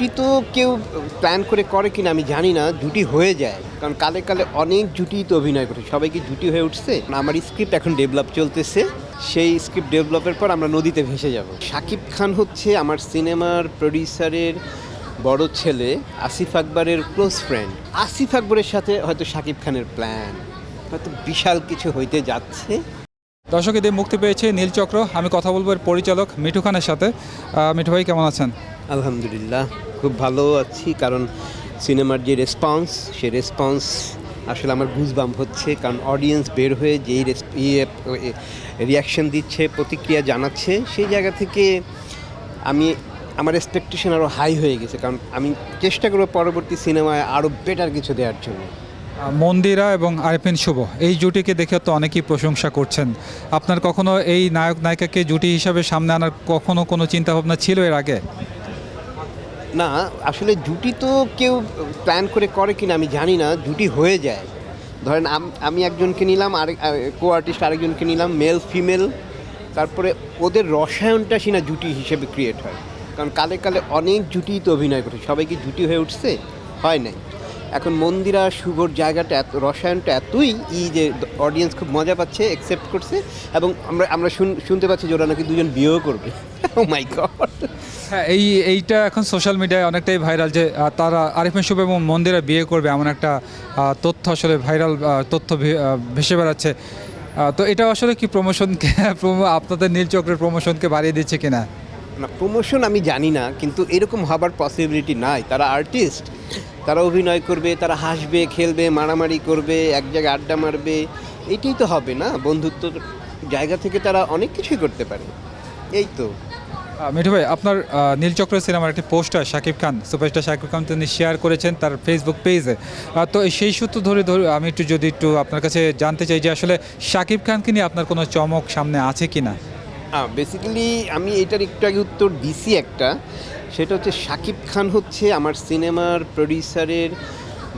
জুটি তো কেউ প্ল্যান করে করে কিনা আমি জানি না জুটি হয়ে যায়। কারণ কালে কালে অনেক জুটি তো অভিনয় করে সবাই কি জুটি হয়ে উঠছে। আমার স্ক্রিপ্ট এখন ডেভেলপ চলতেছে। সেই স্ক্রিপ্ট ডেভেলপের পর আমরা নদীতে ভেসে যাব। শাকিব খান হচ্ছে আমার সিনেমার প্রডিউসারের বড় ছেলে আসিফ আকবরের ক্লোজ ফ্রেন্ড আসিফ আকবরের সাথে হয়তো শাকিব খানের প্ল্যান হয়তো বিশাল কিছু হইতে যাচ্ছে। দর্শক এদের মুক্তি পেয়েছে নীলচক্র আমি কথা বলব এর পরিচালক মিঠু খানের সাথে। মিঠু ভাই কেমন আছেন? আলহামদুলিল্লাহ। খুব ভালো আছি, কারণ সিনেমার যে রেসপন্স সে রেসপন্স আসলে আমার গুজবাম হচ্ছে, কারণ অডিয়েন্স বের হয়ে যেই রিয়াকশন দিচ্ছে, প্রতিক্রিয়া জানাচ্ছে, সেই জায়গা থেকে আমি, আমার এক্সপেকটেশন আরও হাই হয়ে গেছে, কারণ আমি চেষ্টা করব পরবর্তী সিনেমায় আরও বেটার কিছু দেওয়ার জন্য। মন্দিরা এবং আরিফিন শুভ, এই জুটিকে দেখে তো অনেকেই প্রশংসা করছেন। আপনার কখনো এই নায়ক নায়িকাকে জুটি হিসাবে সামনে আনার কখনো কোনো চিন্তা ভাবনা ছিল এর আগে? না, আসলে জুটি তো কেউ প্ল্যান করে করে কিনা আমি জানি না, জুটি হয়ে যায়। ধরেন আমি একজনকে নিলাম, আরেক কো আর্টিস্ট আরেকজনকে নিলাম মেল ফিমেল তারপরে ওদের রসায়নটা সিনা জুটি হিসেবে ক্রিয়েট হয়। কারণ কালে কালে অনেক জুটি তো অভিনয় করে, সবাই কি জুটি হয়ে উঠছে? হয় নাই। এখন মন্দিরা শুভর জায়গাটা এত রসায়নটা এতই ই যে অডিয়েন্স খুব মজা পাচ্ছে অ্যাকসেপ্ট করছে এবং আমরা আমরা শুন- শুনতে পাচ্ছি যে ওরা নাকি দুজন বিয়েও করবে। ও মাই গড হ্যাঁ এই এইটা এখন সোশ্যাল মিডিয়ায় অনেকটাই ভাইরাল যে তারা আরিফিন শুভ এবং মন্দিরা বিয়ে করবে এমন একটা তথ্য আসলে ভাইরাল তথ্য ভেসে বেড়াচ্ছে। তো এটা আসলে কি প্রমোশনকে আপনাদের নীলচক্রের প্রমোশনকে বাড়িয়ে দিচ্ছে কিনা? না প্রমোশন আমি জানি না কিন্তু এরকম হবার পসিবিলিটি নাই। তারা আর্টিস্ট তারা অভিনয় করবে, তারা হাসবে, খেলবে, মারামারি করবে, এক জায়গায় আড্ডা মারবে, এটাই তো হবে না? বন্ধুত্ব জায়গা থেকে তারা অনেক কিছুই করতে পারে। এই তো। মিঠু ভাই, আপনার নীলচক্র সিনেমার একটি পোস্টার, শাকিব খান, সুপারস্টার শাকিব খান, তিনি শেয়ার করেছেন তার ফেসবুক পেজে তো সেই সূত্র ধরে ধরে, আমি একটু যদি একটু আপনার কাছে জানতে চাই যে আসলে শাকিব খানকে নিয়ে আপনার কোনো চমক সামনে আছে কি না বেসিক্যালি আমি এটার একটু আগে উত্তর দিছি একটা। সেটা হচ্ছে শাকিব খান হচ্ছে আমার সিনেমার প্রডিউসারের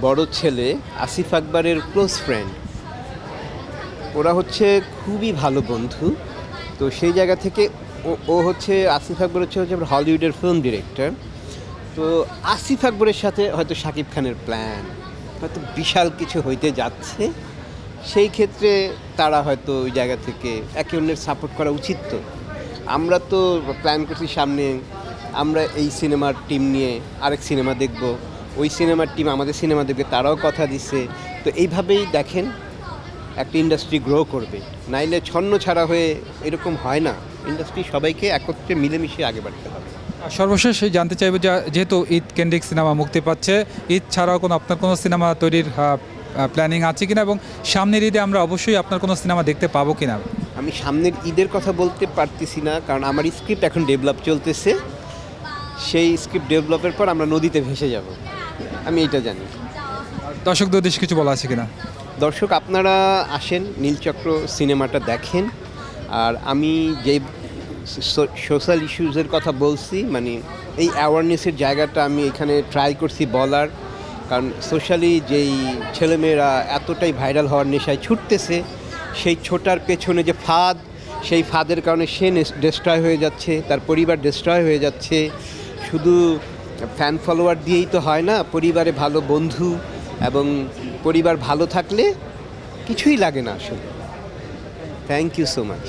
বড় ছেলে, আসিফ আকবরের ক্লোজ ফ্রেন্ড ওরা হচ্ছে খুবই ভালো বন্ধু। তো সেই জায়গা থেকে ও- হচ্ছে, আসিফ আকবর হচ্ছে হচ্ছে হলিউডের ফিল্ম ডিরেক্টর তো আসিফ আকবরের সাথে হয়তো শাকিব খানের প্ল্যান হয়তো বিশাল কিছু হইতে যাচ্ছে। সেই ক্ষেত্রে তারা হয়তো ওই জায়গা থেকে একে অন্যের সাপোর্ট করা উচিত তো। আমরা তো প্ল্যান করছি সামনে আমরা এই সিনেমার টিম নিয়ে আরেক সিনেমা দেখব। ওই সিনেমার টিম আমাদের সিনেমা দেখবে, তারাও কথা দিচ্ছে। তো এইভাবেই দেখেন, একটা ইন্ডাস্ট্রি গ্রো করবে। নাইলে ছন্ন ছাড়া হয়ে এরকম হয় না। ইন্ডাস্ট্রি সবাইকে একত্রে মিলেমিশে আগে বাড়তে হবে। সর্বশেষ জানতে চাইব যেহেতু ঈদ কেন্দ্রিক সিনেমা মুক্তি পাচ্ছে, ঈদ ছাড়াও কোনো আপনার কোনো সিনেমা তৈরির প্ল্যানিং আছে কিনা এবং সামনের ঈদে আমরা অবশ্যই আপনার কোনো সিনেমা দেখতে পাবো কিনা? আমি সামনের ঈদের কথা বলতে পারতেছি না কারণ আমার স্ক্রিপ্ট এখন ডেভেলপ চলতেছে। সেই স্ক্রিপ্ট ডেভেলপের পর আমরা নদীতে ভেসে যাব। আমি এটা জানি। দর্শকদের উদ্দেশ্যে কিছু বলা আছে কিনা? দর্শক আপনারা আসেন নীলচক্র সিনেমাটা দেখেন। আর আমি যে সোশ্যাল ইস্যুজের কথা বলছি মানে এই অ্যাওয়ারনেসের জায়গাটা আমি এখানে ট্রাই করছি বলার। কারণ সোশ্যালি যেই ছেলেমেয়েরা এতটাই ভাইরাল হওয়ার নেশায় ছুটতেছে, সেই ছোটার পেছনে যে ফাঁদ, সেই ফাঁদের কারণে সে ডিস্ট্রয় হয়ে যাচ্ছে, তার পরিবার ডিস্ট্রয় হয়ে যাচ্ছে। শুধু ফ্যান ফলোয়ার দিয়েই তো হয় না, পরিবারে ভালো বন্ধু এবং পরিবার ভালো থাকলে কিছুই লাগে না আসলে। Thank you so much